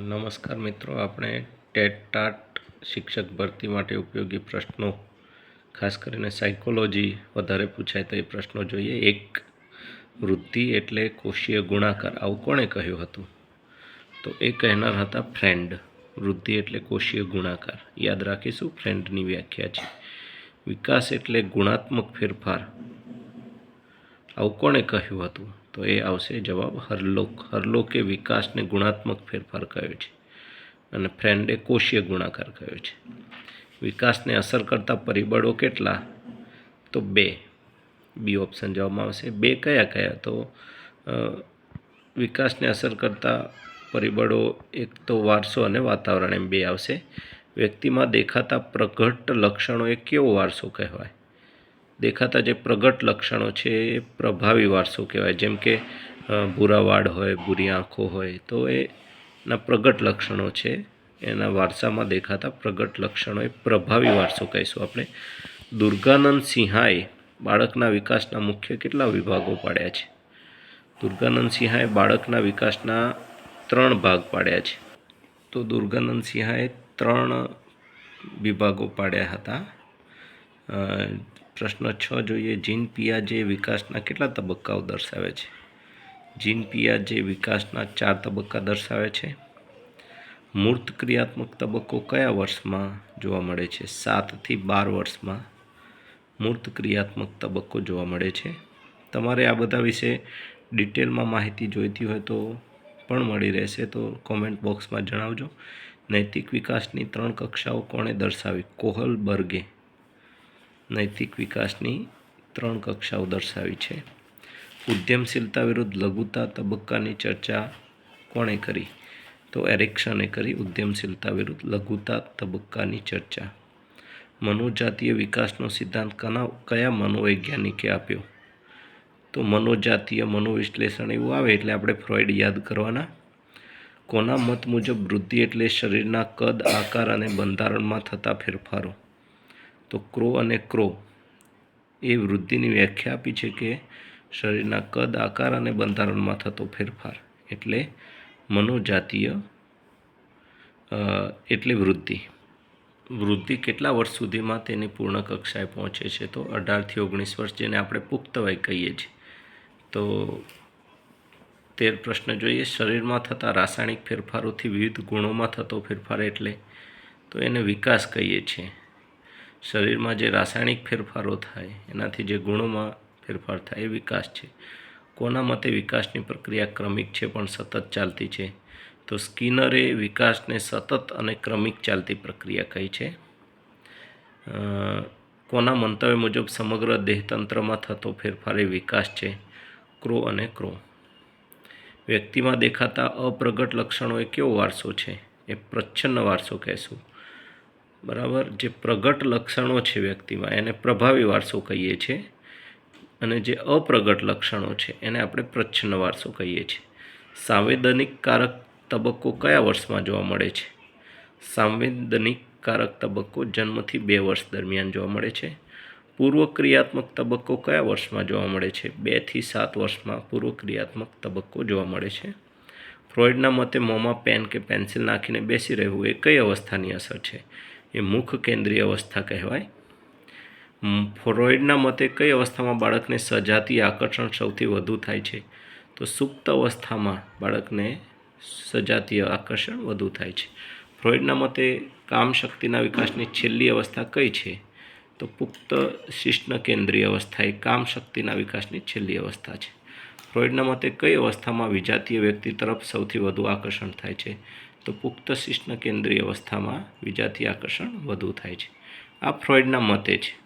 નમસ્કાર મિત્રો, આપણે ટેટ ટાટ શિક્ષક ભરતી માટે ઉપયોગી પ્રશ્નો, ખાસ કરીને સાયકોલોજી વધારે પૂછાય તો એ પ્રશ્નો જોઈએ. એક વૃત્તિ એટલે કોષીય ગુણાકાર, આવું કોણે કહ્યું હતું? તો એ કહેનાર હતા ફ્રેન્ડ. વૃદ્ધિ એટલે કોષીય ગુણાકાર. યાદ રાખીશું, ફ્રેન્ડની વ્યાખ્યા છે. વિકાસ એટલે ગુણાત્મક ફેરફાર. આવું કોણે કહ્યું હતું? તો એ આવશે જવાબ હરલોક. હરલોકે વિકાસને ગુણાત્મક ફેરફાર કહ્યો છે અને ફ્રેન્ડે કોષીય ગુણાકાર કહ્યો છે. વિકાસને અસર કરતા પરિબળો કેટલા? તો બે. બી ઓપ્શન જવાબમાં આવશે. બે કયા કયા? તો વિકાસને અસર કરતા પરિબળો એક તો વારસો અને વાતાવરણ એમ બે આવશે. વ્યક્તિમાં દેખાતા પ્રગટ લક્ષણો એ કેવો વારસો કહેવાય? દેખાતા જે પ્રગટ લક્ષણો છે એ પ્રભાવી વારસો કહેવાય. જેમ કે ભૂરા વાળ હોય, ભૂરી આંખો હોય, તો એના પ્રગટ લક્ષણો છે. એના વારસામાં દેખાતા પ્રગટ લક્ષણો એ પ્રભાવી વારસો કહીશું આપણે. દુર્ગાનંદ સિંહાએ બાળકના વિકાસના મુખ્ય કેટલા વિભાગો પાડ્યા છે? દુર્ગાનંદ સિંહાએ બાળકના વિકાસના ત્રણ ભાગ પાડ્યા છે. તો દુર્ગાનંદ સિંહાએ ત્રણ વિભાગો પાડ્યા હતા. પ્રશ્ન છ જોઈએ, જીન પિયાજે વિકાસના કેટલા તબક્કાઓ દર્શાવે છે? જીન પિયાજે વિકાસના ચાર તબક્કા દર્શાવે છે. મૂર્ત ક્રિયાત્મક તબક્કો કયા વર્ષમાં જોવા મળે છે? સાતથી બાર વર્ષમાં મૂર્ત ક્રિયાત્મક તબક્કો જોવા મળે છે. તમારે આ બધા વિશે ડિટેલમાં માહિતી જોઈતી હોય તો પણ મળી રહેશે તો કોમેન્ટ બોક્સમાં જણાવજો. નૈતિક વિકાસની ત્રણ કક્ષાઓ કોણે દર્શાવી? કોહલ, બર્ગે. નૈતિક વિકાસની ત્રણ કક્ષાઓ દર્શાવી છે. ઉદ્યમશીલતા વિરુદ્ધ લઘુતા તબક્કાની ચર્ચા કોણે કરી? તો એરિક્સને કરી ઉદ્યમશીલતા વિરુદ્ધ લઘુતા તબક્કાની ચર્ચા. મનોજાતીય વિકાસનો સિદ્ધાંત કના, કયા મનોવૈજ્ઞાનિકે આપ્યો? તો મનોજાતીય મનોવિશ્લેષણ એવું આવે એટલે આપણે ફ્રોઈડ યાદ કરવાના. કોના મત મુજબ વૃદ્ધિ એટલે શરીરના કદ, આકાર અને બંધારણમાં થતા ફેરફારો? તો ક્રો અને ક્રો. એ વૃદ્ધિની વ્યાખ્યા આપી છે કે શરીરના કદ, આકાર અને બંધારણમાં થતો ફેરફાર એટલે મનોજાતીય એટલે વૃદ્ધિ. વૃદ્ધિ કેટલા વર્ષ સુધીમાં તેની પૂર્ણ કક્ષાએ પહોંચે છે તો અઢારથી ઓગણીસ વર્ષ જેને આપણે પુખ્ત વય કહીએ છીએ. તો તેર પ્રશ્ન જોઈએ, શરીરમાં થતા રાસાયણિક ફેરફારોથી વિવિધ ગુણોમાં થતો ફેરફાર એટલે તો એને વિકાસ કહીએ છીએ. શરીરમાં જે રાસાયણિક ફેરફારો થાય, એનાથી જે ગુણોમાં ફેરફાર થાય એ વિકાસ છે. કોના મતે વિકાસની પ્રક્રિયા ક્રમિક છે પણ સતત ચાલતી છે? તો સ્કિનરે વિકાસને સતત અને ક્રમિક ચાલતી પ્રક્રિયા કહી છે. કોના મંતવ્ય મુજબ સમગ્ર દેહતંત્રમાં થતો ફેરફાર એ વિકાસ છે? ક્રો અને ક્રો. વ્યક્તિમાં દેખાતા અપ્રગટ લક્ષણો એ કેવો વારસો છે? એ પ્રચ્છન્ન વારસો કહેશું. બરાબર? જે પ્રગટ લક્ષણો છે વ્યક્તિમાં, એને પ્રભાવી વારસો કહીએ છીએ. અને જે અપ્રગટ લક્ષણો છે, એને આપણે પ્રચ્છન્ન વારસો કહીએ છીએ. સાંવેદનિક કારક તબક્કો કયા વર્ષમાં જોવા મળે છે? સાંવેદનિક કારક તબક્કો જન્મથી બે વર્ષ દરમિયાન જોવા મળે છે. પૂર્વ ક્રિયાત્મક તબક્કો કયા વર્ષમાં જોવા મળે છે? બેથી સાત વર્ષમાં પૂર્વ ક્રિયાત્મક તબક્કો જોવા મળે છે. ફ્રોઇડના મતે મોંમાં પેન કે પેન્સિલ નાખીને બેસી રહેવું એ કઈ અવસ્થાની અસર છે? એ મુખ કેન્દ્રીય અવસ્થા કહેવાય. ફ્રોઇડના મતે કઈ અવસ્થામાં બાળકને સજાતીય આકર્ષણ સૌથી વધુ થાય છે? તો સુપ્ત અવસ્થામાં બાળકને સજાતીય આકર્ષણ વધુ થાય છે. ફ્રોઇડના મતે કામ શક્તિના વિકાસની છેલ્લી અવસ્થા કઈ છે? તો પુખ્ત શિષ્ણ કેન્દ્રીય અવસ્થા એ કામ શક્તિના વિકાસની છેલ્લી અવસ્થા છે. ફ્રોઇડના મતે કઈ અવસ્થામાં વિજાતીય વ્યક્તિ તરફ સૌથી વધુ આકર્ષણ થાય છે? તો પુખ્ત શિષ્ણ કેન્દ્રીય અવસ્થામાં વિજાતીય આકર્ષણ વધુ થાય છે. આ ફ્રોઇડના મતે છે.